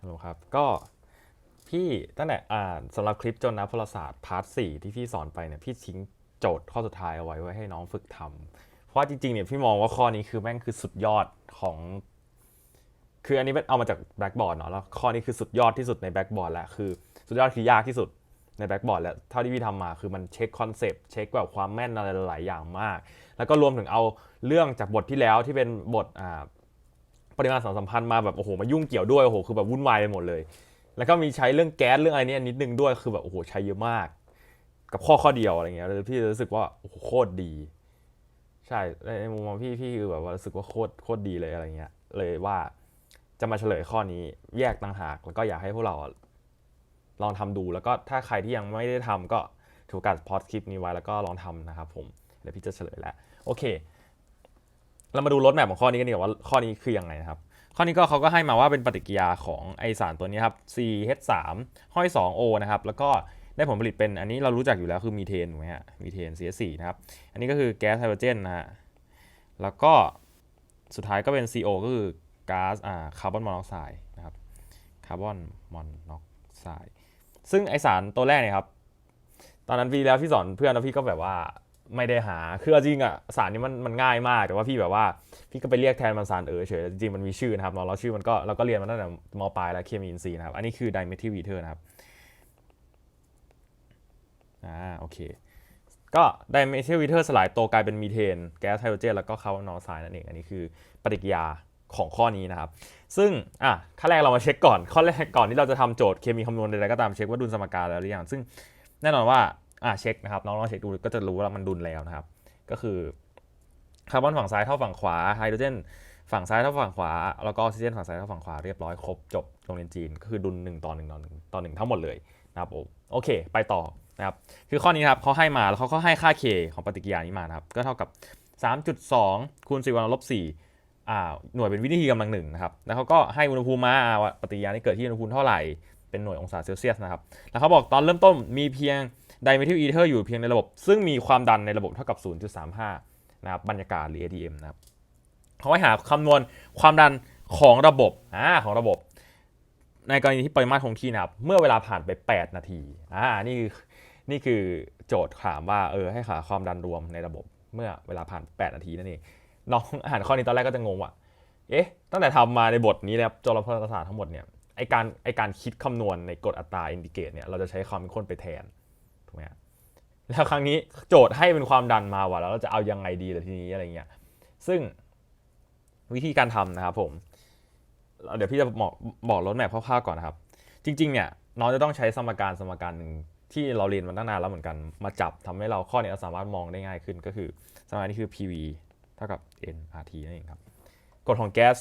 ฮัลโหลครับ ก็พี่ตั้งแต่อ่าสำหรับคลิปจนนะพลศาสตร์พาร์ทสี่ที่พี่สอนไปเนี่ยพี่ทิ้งโจทย์ข้อสุดท้ายเอาไว้ไว้ให้น้องฝึกทำเพราะจริงๆเนี่ยพี่มองว่าข้อนี้คือแม่งคือสุดยอดของ คืออันนี้เป็นเอามาจากแบ็กบอร์ดเนาะแล้วข้อนี้คือสุดยอดที่สุดในแบ็กบอร์ดแหละคือสุดยอดคือยากที่สุดในแบ็กบอร์ดแล้วเท่าที่พี่ทำมาคือมันเช็คคอนเซปต์เช็คแบบความแม่นอะไรหลายอย่างมาก แล้วก็รวมถึงเอาเรื่องจากบทที่แล้วที่เป็นบทอ่า ปริมาณสารสัมพันธ์มาแบบโอ้โหมายุ่งเกี่ยวด้วยโอ้โหคือแบบวุ่นวายไปหมดเลย แล้วก็มีใช้เรื่องแก๊สเรื่องอะไรเนี้นิดนึงด้วยคือแบบโอ้โหใช้เยอะมาก กับข้อข้อเดียวอะไรเงี้ยแล้วพี่รู้สึกว่าโอ้โหโคตรดี ใช่ในมุมมองพี่พี่คือแบบว่ารู้สึกว่าโคตรโคตรดีเลยอะไรเงี้ย เลยว่าจะมาเฉลยข้อนี้แยกต่างหาก แล้วก็อยากให้พวกเราลองทำดู แล้วก็ถ้าใครที่ยังไม่ได้ทำก็ถือโอกาสพอดคลิปนี้ไว้แล้วก็ลองทำนะครับผมเดี๋ยวพี่จะเฉลยแล้วโอเค เรามาดูรถแมพของข้อนี้กันดีกว่าว่าข้อนี้คือยังไงนะครับ ข้อนี้ก็เขาก็ให้มาว่าเป็นปฏิกิริยาของไอสารตัวนี้ครับ CH3 ห้อย 2O นะครับ แล้วก็ได้ผลผลิตเป็นอันนี้เรารู้จักอยู่แล้วคือมีเทนถูกไหมฮะมีเทน CH4 นะครับ อันนี้ก็คือแก๊สไฮโดรเจนนะฮะแล้วก็สุดท้ายก็เป็น CO ก็คือก๊าซอ่าคาร์บอนมอนอกไซด์นะครับคาร์บอนมอนอกไซด์ซึ่งไอสารตัวแรกเนี่ยครับ ตอนนั้นพี่แล้วพี่สอนเพื่อนแล้วพี่ก็แบบว่า ไม่ได้หาคือจริงอะสารนี้มันมันง่ายมากแต่ว่าพี่แบบว่า พี่ก็ไปเรียกแทนมันสารเออเฉยจริงมันมีชื่อนะครับเราเราชื่อมันก็เราก็เรียนมาตั้งแต่มปลายแล้วเคมีอินทรีย์นะครับ อันนี้คือไดเมทิลวีเทอร์นะครับอ่าโอเค ก็ไดเมทิลวีเทอร์สลายตัวกลายเป็นมีเทน แก๊สไฮโดรเจนแล้วก็คาร์บอนมอนอกไซด์นั่นเองอันนี้คือปฏิกิริยาของข้อนี้นะครับ ซึ่งอะขั้นแรกเรามาเช็คก่อน ข้อแรกก่อนที่เราจะทำโจทย์เคมีคำนวณใดๆก็ตามเช็คว่าดุลสมการแล้วหรือยังซึ่งแน่นอนว่า อะเช็คนะครับน้องลองเช็คดูก็จะรู้ว่ามันดุลแล้วนะครับ ก็คือคาร์บอนฝั่งซ้ายเท่าฝั่งขวาไฮโดรเจนฝั่งซ้ายเท่าฝั่งขวา แล้วก็ออกซิเจนฝั่งซ้ายเท่าฝั่งขวาเรียบร้อยครบจบโรงเรียนจีนก็คือดุล1ต่อ1ต่อ1ต่อ1ทั้งหมดเลยนะครับโอเค ไปต่อนะครับคือข้อนี้ครับเขาให้มาแล้วเขาก็ให้ค่า k ของปฏิกิริยานี้มานะครับก็เท่ากับ 3.2คูณ4กำลังลบ4อ่าหน่วยเป็นวินาทีกำลังหนึ่งนะครับแล้วเขาก็ให้อุณหภูมิมาอ่าว่าปฏิกิริยานี้เกิดที่อุณหภูมิเท่าไหร่เป็นหน่วยองศาเซลเซียสนะครับแล้วเขาบอกตอนเริ่มต้นมีเพียง ไดเมทิลอีเทอร์อยู่เพียงในระบบ ซึ่งมีความดันในระบบเท่ากับ 0.35 นะครับบรรยากาศหรือ ADM นะครับเขาให้หาคำนวณความดันของระบบอ่าของระบบ ในกรณีที่ปริมาตรคงที่นะครับ เมื่อเวลาผ่านไป 8 นาทีอ่านี่นี่คือโจทย์ถามว่าเออให้หาความดันรวมในระบบ เมื่อเวลาผ่าน 8 นาทีนั่นเองน้องอ่านข้อนี้ตอนแรกก็จะงงว่าเอ๊ะตั้งแต่ทำมาในบทนี้นะครับจรพลศาสตร์ทั้งหมดเนี่ยไอการไอการคิดคำนวณในกฎอัตราอินดิเกตเนี่ยเราจะใช้ความเป็นคนไปแทน ถูกไหมแล้วครั้งนี้โจทย์ให้เป็นความดันมาว่ะแล้วเราจะเอายังไงดีล่ะทีนี้อะไรเงี้ยซึ่งวิธีการทำนะครับผมเดี๋ยวพี่จะบอกบอกรถแมพคร่าวๆก่อนนะครับ จริง ๆ เนี่ยน้องจะต้องใช้สมการสมการหนึ่งที่เราเรียนมาตั้งนานแล้วเหมือนกัน มาจับทำให้เราข้อนี้เราสามารถมองได้ง่ายขึ้นก็คือสมการนี้คือ PV เท่ากับ nRT นั่นเองครับกฎของแก๊ส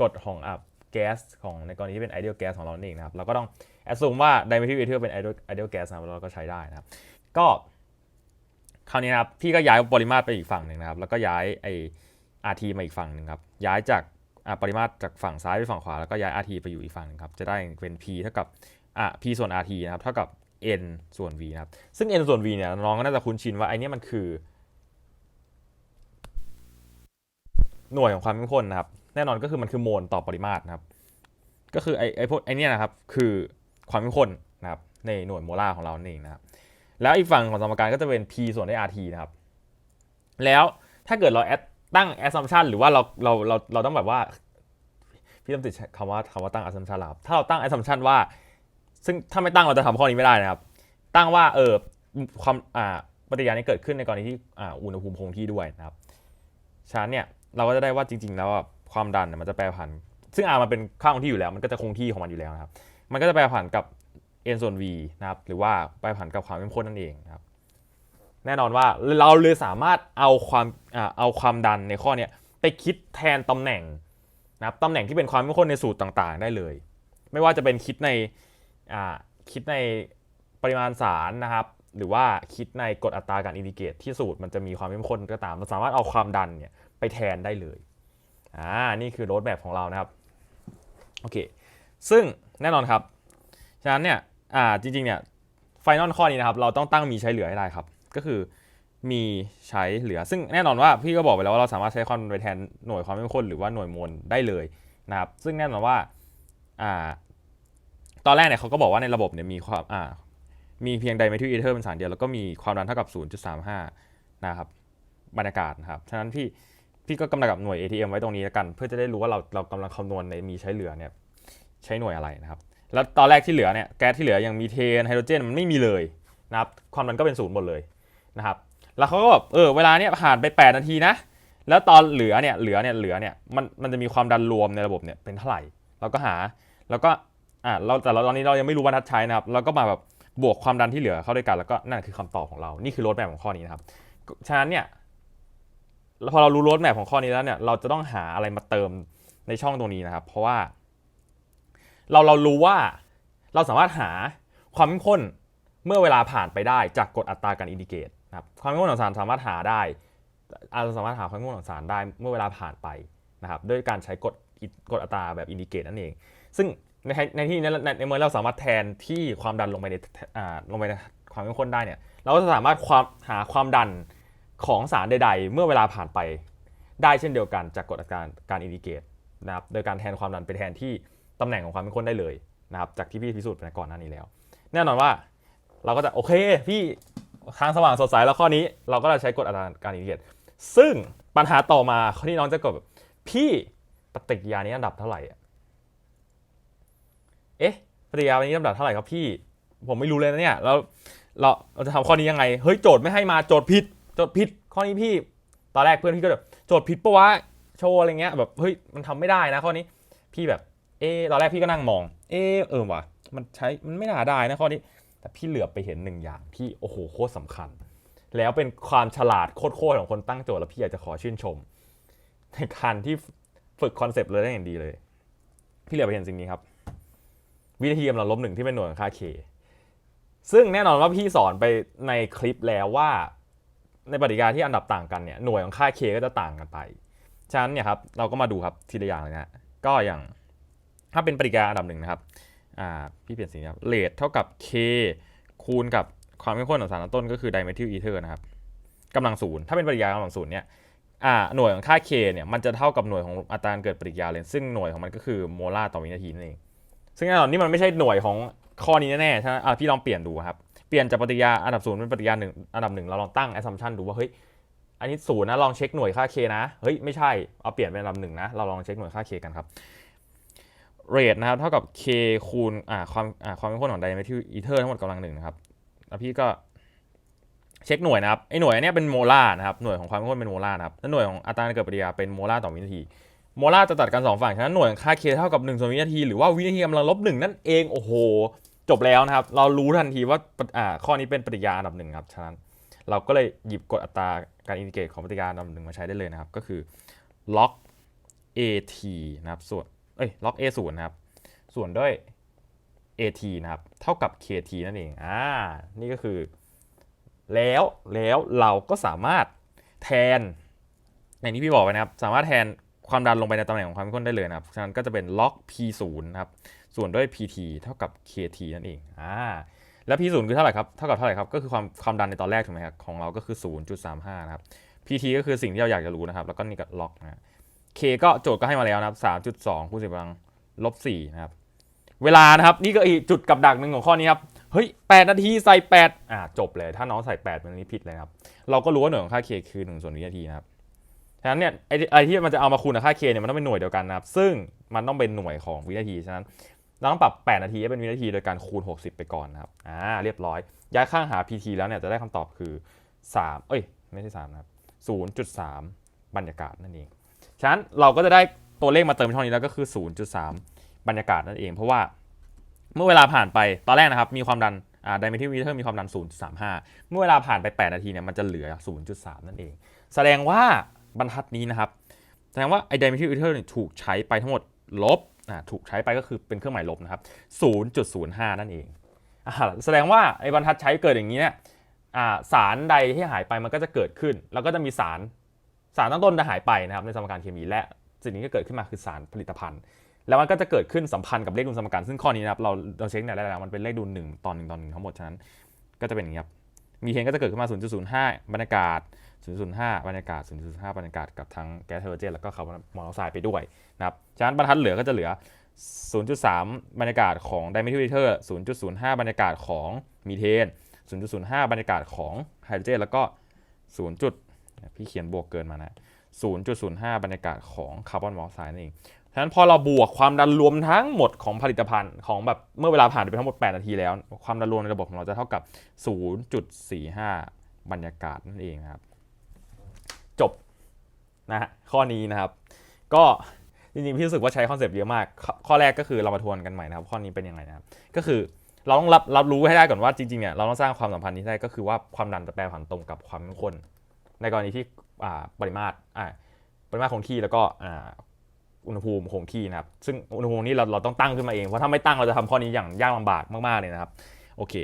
กฎของอะแก๊สของในกรณีที่เป็น ideal gas ของเรานั่นเองนะครับ เราก็ต้อง assume ว่า dimethyl ether เป็น ideal ideal gas นะครับเราก็ใช้ได้นะครับ ก็คราวนี้นะครับพี่ก็ย้ายปริมาตรไปอีกฝั่งหนึ่งนะครับ แล้วก็ย้ายไอ RT มาอีกฝั่งหนึ่งครับ ย้ายจากปริมาตรจากฝั่งซ้ายไปฝั่งขวา แล้วก็ย้าย RT ไปอยู่อีกฝั่งหนึงครับ จะได้เป็น P เท่ากับอะ P ส่วน RT นะครับ เท่ากับ N ส่วน V นะครับ ซึ่ง N ส่วน V เนี่ยน้องก็น่าจะคุ้นชินว่าไอเนี้ยมันคือ หน่วยของความเข้มข้นนะครับ แน่นอนก็คือมันคือโมลต่อปริมาตรนะครับ ก็คือไอไอพวกไอเนี้ยนะครับ คือ ความเข้มข้นนะครับในหน่วยโมลาร์ของเรานั่นเองนะครับแล้วอีกฝั่งของสมการก็จะเป็น P ส่วนด้วย RT นะครับแล้วถ้าเกิดเราแอดตั้ง assumption หรือว่าเราเราเราเราต้องแบบว่าพี่ต้องติดคำว่าคำว่าตั้ง assumption ครับถ้าเราตั้ง assumption ว่า ซึ่งถ้าไม่ตั้งเราจะทำข้อนี้ไม่ได้นะครับ ตั้งว่าเออความอ่าปฏิกิริยานี้เกิดขึ้นในกรณีที่อ่าอุณหภูมิคงที่ด้วยนะครับฉะนั้นเนี่ยเราก็จะได้ว่าจริง ๆ แล้วความดันเนี่ยมันจะแปรผัน ซึ่ง R มันเป็นค่าคงที่อยู่แล้ว มันก็จะคงที่ของมันอยู่แล้วนะครับ มันก็จะแปรผันกับ n ส่วน v นะครับหรือว่าแปรผันกับความเข้มข้นนั่นเองนะครับแน่นอนว่าเราเลยสามารถเอาความเอาความดันในข้อเนี้ยไปคิดแทนตำแหน่งนะครับตำแหน่งที่เป็นความเข้มข้นในสูตรต่างๆ ได้เลย ไม่ว่าจะเป็นคิดในอ่าคิดในปริมาณสารนะครับ หรือว่าคิดในกฎอัตราการอินดิเกตที่สูตรมันจะมีความเข้มข้นก็ตามเราสามารถเอาความดันเนี่ยไปแทนได้เลยอ่านี่คือโรดแมพของเรานะครับโอเค ซึ่งแน่นอนครับ ฉะนั้นเนี่ยอ่าจริงๆเนี่ยไฟนอลข้อนี้นะครับ เราต้องตั้งมีใช้เหลือให้ได้ครับ ก็คือมีใช้เหลือ ซึ่งแน่นอนว่าพี่ก็บอกไปแล้วว่าเราสามารถใช้ความไปแทนหน่วยความเข้มข้นหรือว่าหน่วยมวลได้เลยนะครับ ซึ่งแน่นอนว่าอ่าตอนแรกเนี่ยเขาก็บอกว่าในระบบเนี่ยมีความอ่ามีเพียงไดเมทิลอีเทอร์เป็นสารเดียว แล้วก็มีความดันเท่ากับ 0.35 นะครับบรรยากาศนะครับ ฉะนั้นพี่พี่ก็กำลังกับหน่วย ATM ไว้ตรงนี้แล้วกัน เพื่อจะได้รู้ว่าเราเรากำลังคำนวณในมีใช้เหลือเนี่ย ใช้หน่วยอะไรนะครับ แล้วตอนแรกที่เหลือเนี่ยแก๊สที่เหลืออย่างมีเทนไฮโดรเจนมันไม่มีเลยนะครับความดันก็เป็นศูนย์หมดเลยนะครับ แล้วเขาก็แบบเออเวลาเนี่ยผ่านไป 8 นาทีนะ แล้วตอนเหลือเนี่ยเหลือเนี่ยเหลือเนี่ยมันมันจะมีความดันรวมในระบบเนี่ยเป็นเท่าไหร่เราก็หาแล้วก็อ่าเราแต่เราตอนนี้เรายังไม่รู้บรรทัดใช้นะครับเราก็มาแบบบวกความดันที่เหลือเข้าด้วยกันแล้วก็นั่นคือคำตอบของเรานี่คือรดแมพของข้อนี้นะครับฉะนั้นเนี่ยพอเรารู้รดแมพของข้อนี้แล้วเนี่ยเราจะต้องหาอะไรมาเติมในช่องตรงนี้นะครับ เพราะว่า เราเรารู้ว่าเราสามารถหาความเข้มข้นเมื่อเวลาผ่านไปได้จากกฎอัตราการอินดิเกตนะครับความเข้มข้นของสารสามารถหาได้เราสามารถหาความเข้มข้นของสารได้เมื่อเวลาผ่านไปนะครับด้วยการใช้กฎกฎอัตราแบบอินดิเกตนั่นเอง ซึ่งในในที่นี้ในในเมื่อเราสามารถแทนที่ความดันลงไปในอ่าลงไปในความเข้มข้นได้เนี่ยเราก็จะสามารถความหาความดันของสารใด ๆ เมื่อเวลาผ่านไป ได้เช่นเดียวกันจากกฎอัตราการอินดิเกตนะครับโดยการแทนความดันไปแทนที่ ตำแหน่งของความเข้มข้นได้เลยนะครับจากที่พี่พิสูจน์ไปก่อนหน้านี้แล้ว แน่นอนว่าเราก็จะโอเคพี่ทางสว่างสดใสแล้วข้อนี้ เราก็จะใช้กฎอัตราการอินดิเกตซึ่งปัญหาต่อมาข้อที่น้องจะกดแบบพี่ปฏิกิริยานี้อันดับเท่าไหร่เอ๊ะปฏิกิริยาวันนี้ลำดับเท่าไหร่ครับพี่ผมไม่รู้เลยนะเนี่ยแล้วเราเราจะทำข้อนี้ยังไงเฮ้ยโจทย์ไม่ให้มาโจทย์ผิดโจทย์ผิดข้อนี้พี่ตอนแรกเพื่อนพี่ก็แบบโจทย์ผิดปะวะโชว์อะไรเงี้ยแบบเฮ้ยมันทำไม่ได้นะข้อนี้พี่แบบ เออตอนแรกพี่ก็นั่งมองเออเออว่ะมันใช้มันไม่น่าได้นะข้อนี้ แต่พี่เหลือบไปเห็นหนึ่งอย่างที่โอ้โหโคตรสำคัญ แล้วเป็นความฉลาดโคตรๆของคนตั้งโจทย์แล้วพี่อยากจะขอชื่นชม ในการที่ฝึกคอนเซปต์เลยได้อย่างดีเลย พี่เหลือบไปเห็นสิ่งนี้ครับ วิธีกำลังลบหนึ่งที่เป็นหน่วยของค่า k ซึ่งแน่นอนว่าพี่สอนไปในคลิปแล้วว่าในปฏิกิริยาที่อันดับต่างกันเนี่ยหน่วยของค่า k ก็จะต่างกันไป ฉะนั้นเนี่ยครับเราก็มาดูครับทีละอย่างเลยนะก็อย่าง ถ้าเป็นปฏิกาอันดับหนึ่งนะครับอ่าพี่เปลี่ยนสีครับเลทเท่ากับ k คูณกับความเข้มข้นของสารต้นก็คือไดเมทิลอีเทอร์นะครับกำลังศูนย์ถ้าเป็นปฏิกากำลังศูนย์เนี่ยอ่าหน่วยของค่า k เนี่ยมันจะเท่ากับหน่วยของอัตราการเกิดปฏิกยาเลยซึ่งหน่วยของมันก็คือโมลาร์ต่อวินาทีนั่นเองซึ่งแน่นอนนี่มันไม่ใช่หน่วยของข้อนี้แน่ๆใช่ไหมอะพี่ลองเปลี่ยนดูครับเปลี่ยนจากปฏิกิริยาอันดับศูนย์เป็นปฏิกิริยาหนึ่งอันดับหนึ่งเราลองตั้ง assumption ดูว่าเฮ้ยอันนี้ศูนย์นะลองเช็คหน่วยค่า k นะเฮ้ยไม่ใช่เอาเปลี่ยนเป็นอันดับหนึ่งนะเราลองเช็คหน่วยค่า k กันครับ rate นะครับเท่ากับ k คูณอ่าความอ่าความเข้มข้นของ dimethyl ether ทั้งหมดกำลังหนึ่งนะครับแล้วพี่ก็เช็คหน่วยนะครับไอหน่วยอันนี้เป็นโมลาร์นะครับหน่วยของความเข้มข้นเป็นโมลาร์นะครับแล้วหน่วยของอัตราการเกิดปฏิกิริยาเป็นโมลาร์ต่อวินาทีโมลาร์จะตัดกันสองฝั่งฉะนั้นหน่วยค่า k เท่ากับ1ส่วนวินาที หรือว่าวินาทีกำลังลบหนึ่งนั่นเองโอ้โห จบแล้วนะครับ เรารู้ทันทีว่าอ่าข้อนี้เป็นปฏิกิริยาอันดับหนึ่งครับฉะนั้นเราก็เลยหยิบกฎอัตราการอินดิเกรตของปฏิกิริยาอันดับหนึ่งมาใช้ได้เลยนะครับ ก็คือ log at นะครับส่วน เอ้ย log a ศูนย์นะครับ ส่วนด้วย at นะครับ เท่ากับ kt นั่นเอง อ่า นี่ก็คือ แล้วแล้วเราก็สามารถแทนอย่างที่พี่บอกไปนะครับ สามารถแทนความดันลงไปในตำแหน่งของความเข้มข้นได้เลยนะครับ ฉะนั้นก็จะเป็น log p 0 นะครับ ส่วนด้วย pt เท่ากับ kt นั่นเอง อ่า แล้ว p 0 คือเท่าไหร่ครับ เท่ากับเท่าไหร่ครับ ก็คือความความดันในตอนแรกถูกไหมครับ ของเราก็คือ 0.35 นะครับ pt ก็คือสิ่งที่เราอยากจะรู้นะครับ แล้วก็นี่ก็ log นะ k ก็โจทย์ก็ให้มาแล้วนะครับ 3.2คูณ10กำลังลบ4นะครับ เวลานะครับนี่ก็อีกจุดกับดักหนึ่งของข้อนี้ครับ เฮ้ย 8 นาทีใส่ 8 อ่าจบเลย ถ้าน้องใส่ 8 มันนี้ผิดเลยครับ เราก็รู้ว่าหน่วยของค่า k คือ 1 ส่วนวินาทีนะครับฉะนั้นเนี่ยไอ้ไอ้ที่มันจะเอามาคูณกับค่า k เนี่ยมันต้องเป็นหน่วยเดียวกันนะครับ ซึ่งมันต้องเป็นหน่วยของวินาที ฉะนั้นเราต้องปรับ 8 นาทีให้เป็นวินาทีโดยการคูณ 60 ไปก่อนนะครับ อ่า เรียบร้อย ย้ายข้างหา pt แล้วเนี่ยจะได้คำตอบคือ 3 เอ้ย ไม่ใช่ 3 นะครับ 0.3 บรรยากาศนั่นเอง ฉะนั้นเราก็จะได้ตัวเลขมาเติมช่องนี้แล้วก็คือ 0.3 บรรยากาศนั่นเอง เพราะว่าเมื่อเวลาผ่านไปตอนแรกนะครับมีความดันอ่าไดเมทิลวีเทอร์มีความดัน 0.35 เมื่อเวลาผ่านไป 8 นาทีเนี่ยมันจะเหลือ 0.3 นั่นเอง แสดงว่าบรรทัดนี้นะครับแสดงว่าไอไดเมทิลวีเทอร์ถูกใช้ไปทั้งหมดลบอ่าถูกใช้ไปก็คือเป็นเครื่องหมายลบนะครับ 0.05 นั่นเองอ่าแสดงว่าไอบรรทัดใช้เกิดอย่างนี้เนี่ยอ่าสารใดที่หายไปมันก็จะเกิดขึ้น แล้วก็จะมีสาร สารตั้งต้นจะหายไปนะครับในสมการเคมีและสิ่งนี้ก็เกิดขึ้นมาคือสารผลิตภัณฑ์ แล้วมันก็จะเกิดขึ้นสัมพันธ์กับเลขดุลสมการซึ่งข้อนี้นะครับเราเราเช็คเนี่ยแล้วมันเป็นเลขดุลหนึ่งต่อหนึ่งต่อหนึ่งทั้งหมดฉะนั้นก็จะเป็นอย่างนี้ครับมีเทนก็จะเกิดขึ้นมา 0.05 บรรยากาศ 0.05 บรรยากาศ 0.05 บรรยากาศกับทั้งแก๊สไฮโดรเจนแล้วก็คาร์บอนมอนอกไซด์ไปด้วยนะครับ ฉะนั้นบรรทัดเหลือก็จะเหลือ 0.3 บรรยากาศของ dimethyl ether 0.05 บรรยากาศของมีเทน 0.05 บรรยากาศของไฮโดรเจนแล้วก็ 0. พี่เขียนบวกเกินมานะ 0.05 บรรยากาศของคาร์บอนมอนอกไซด์นั่นเองฉะนั้นพอเราบวกความดันรวมทั้งหมดของผลิตภัณฑ์ของแบบเมื่อเวลาผ่านไปทั้งหมด 8 นาทีแล้ว ความดันรวมในระบบของเราจะเท่ากับ 0.45 บรรยากาศนั่นเองครับ จบนะฮะข้อนี้นะครับ ก็จริงๆพี่รู้สึกว่าใช้คอนเซปต์เยอะมาก ข้อข้อแรกก็คือเรามาทวนกันใหม่นะครับ ข้อนี้เป็นยังไงนะครับ ก็คือเราต้องรับรับรู้ให้ได้ก่อนว่าจริงๆเนี่ยเราต้องสร้างความสัมพันธ์นี้ได้ก็คือว่าความดันจะแปรผันตรงกับความเข้มข้น ในกรณีที่ปริมาตรปริมาตรคงที่แล้วก็อุณหภูมิคงที่นะครับ ซึ่งอุณหภูมินี้เราเราต้องตั้งขึ้นมาเอง เพราะถ้าไม่ตั้งเราจะทำข้อนี้อย่างยากลำบากมากๆเลยนะครับ โอเค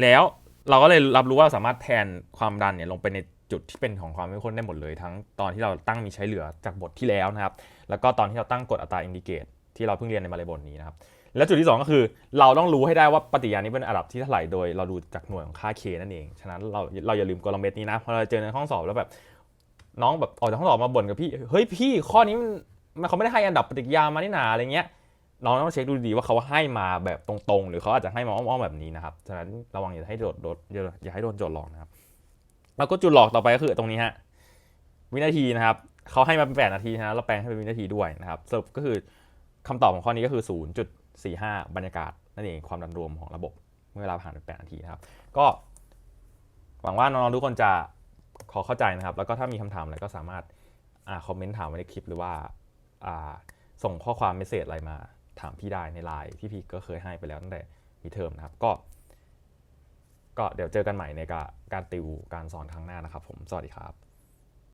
แล้วเราก็เลยรับรู้ว่าสามารถแทนความดันเนี่ยลงไปในจุดที่เป็นของความเข้มข้นได้หมดเลย ทั้งตอนที่เราตั้งมีใช้เหลือจากบทที่แล้วนะครับ แล้วก็ตอนที่เราตั้งกฎอัตราอินดิเกตที่เราเพิ่งเรียนในมาเลยบทนี้นะครับ แล้วจุดที่ 2 ก็คือ เราต้องรู้ให้ได้ว่าปฏิยานี้เป็นระดับที่เท่าไหร่โดยเราดูจากหน่วยของค่า K นั่นเอง ฉะนั้นเราเราอย่าลืมกลเม็ดนี้นะพอเราเจอในห้องสอบแล้วแบบ น้องแบบออกจากห้องสอบมาบ่นกับพี่เฮ้ยพี่ข้อนี้มันเขาไม่ได้ให้อันดับปฏิกิริยามานี่นาอะไรเงี้ยน้องต้องเช็คดูดีว่าเขาให้มาแบบตรงๆ หรือเขาอาจจะให้มาอ้อมๆแบบนี้นะครับฉะนั้นระวังอย่าให้โดนโดนอย่าให้โดนโจทย์หลอกนะครับแล้วก็จุดหลอกต่อไปก็คือตรงนี้ฮะวินาทีนะครับเขาให้มาเป็น8นาทีนะเราแปลงให้เป็นวินาทีด้วยนะครับสรุปก็คือคำตอบของข้อนี้ก็คือ 4 5 บรรยากาศนั่นเองความดันรวมของระบบเมื่อเวลาผ่านไป8นาทีนะครับ ก็หวังว่าน้องๆทุกคนจะขอเข้าใจนะครับ แล้วก็ถ้ามีคำถามอะไรก็สามารถอคอมเมนต์ถามไว้ในคลิปหรือว่าส่งข้อความเมสเซจอะไรมาถามพี่ได้ในไลน์ที่พีก็เคยให้ไปแล้วตั้งแต่มีเทอมนะครับก็ ก็เดี๋ยวเจอกันใหม่ในการติวการสอนครั้งหน้านะครับ ผมสวัสดีครับ